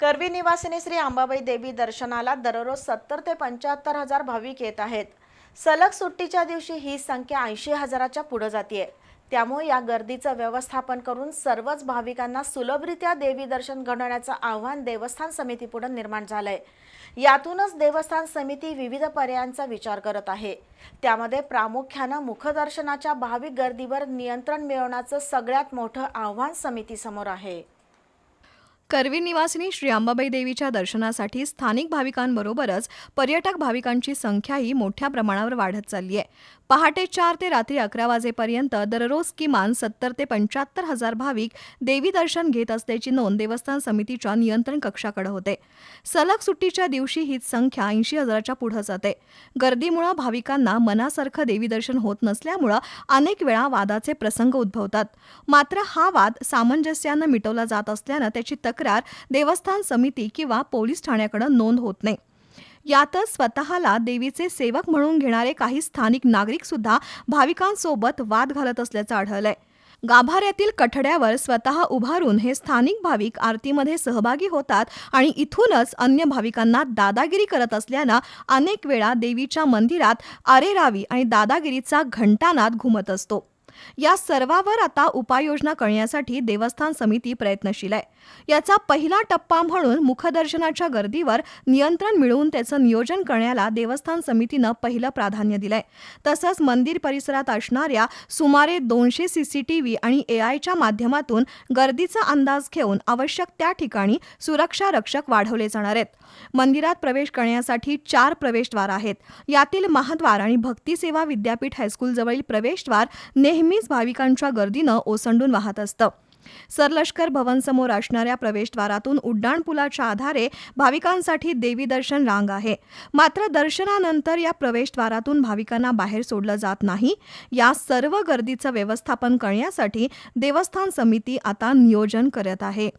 करवी निवासिनी श्री अंबाबाई देवी दर्शनाला दररोज सत्तर ते पंच्याहत्तर हजार भाविक येत आहेत. सलग सुट्टीच्या दिवशी ही संख्या ऐंशी हजाराच्या पुढे जाते त्यामुळे या गर्दीचं व्यवस्थापन करून सर्वच भाविकांना सुलभरित्या देवी दर्शन घडवण्याचं आव्हान देवस्थान समितीपुढे निर्माण झालंय. यातूनच देवस्थान समिती विविध पर्यायांचा विचार करत आहे. त्यामध्ये प्रामुख्यानं मुखदर्शनाच्या भाविक गर्दीवर नियंत्रण मिळवण्याचं सगळ्यात मोठं आव्हान समितीसमोर आहे. करवी निवासिनी श्री अंबाबाई देवीच्या दर्शनासाठी स्थानिक भाविकांबरोबरच पर्यटक भाविकांची संख्याही मोठ्या प्रमाणावर वाढत चालली आहे. पहाटे चार ते रात्री अकरा वाजेपर्यंत दररोज किमान सत्तर ते पंच्याहत्तर हजार भाविक देवी दर्शन घेत असल्याची नोंद देवस्थान समितीच्या नियंत्रण कक्षाकडे होते. सलग सुट्टीच्या दिवशी हीच संख्या ऐंशी हजाराच्या पुढे जाते. गर्दीमुळे भाविकांना मनासारखं देवी दर्शन होत नसल्यामुळं अनेक वेळा वादाचे प्रसंग उद्भवतात. मात्र हा वाद सामंजस्यानं मिटवला जात असल्यानं त्याची तक्रार देवस्थान समिती किंवा पोलीस ठाण्याकडे नोंद होत नाही. यातच स्वतःला देवीचे सेवक म्हणून घेणारे काही स्थानिक नागरिक सुद्धा भाविकांसोबत वाद घालत असल्याचं आढळलंय. गाभाऱ्यातील कठड्यावर स्वतः उभारून हे स्थानिक भाविक आरतीमध्ये सहभागी होतात आणि इथूनच अन्य भाविकांना दादागिरी करत असल्यानं अनेक वेळा देवीच्या मंदिरात आरेरावी आणि दादागिरीचा घंटानाद घुमत असतो. या सर्वावर आता उपाययोजना करण्यासाठी देवस्थान समिती प्रयत्नशील आहे. याचा पहिला टप्पा म्हणून मुखदर्शनाच्या गर्दीवर नियंत्रण मिळवून त्याचं नियोजन करण्याला देवस्थान समितीनं पहिलं प्राधान्य दिलंय. तसंच मंदिर परिसरात असणाऱ्या सुमारे दोनशे सीसीटीव्ही आणि एआयच्या माध्यमातून गर्दीचा अंदाज घेऊन आवश्यक त्या ठिकाणी सुरक्षा रक्षक वाढवले जाणार आहेत. मंदिरात प्रवेश करण्यासाठी चार प्रवेशद्वार आहेत. यातील महाद्वार आणि भक्तिसेवा विद्यापीठ हायस्कूलजवळील प्रवेशद्वार नेहमीच भाविकांच्या गर्दीनं ओसंडून वाहत असतं. सरलष्कर भवनसमोर असणाऱ्या प्रवेशद्वारातून उड्डाणपुलाच्या आधारे भाविकांसाठी देवी दर्शन रांग आहे. मात्र दर्शनानंतर या प्रवेशद्वारातून भाविकांना बाहेर सोडलं जात नाही. या सर्व गर्दीचं व्यवस्थापन करण्यासाठी देवस्थान समिती आता नियोजन करत आहे.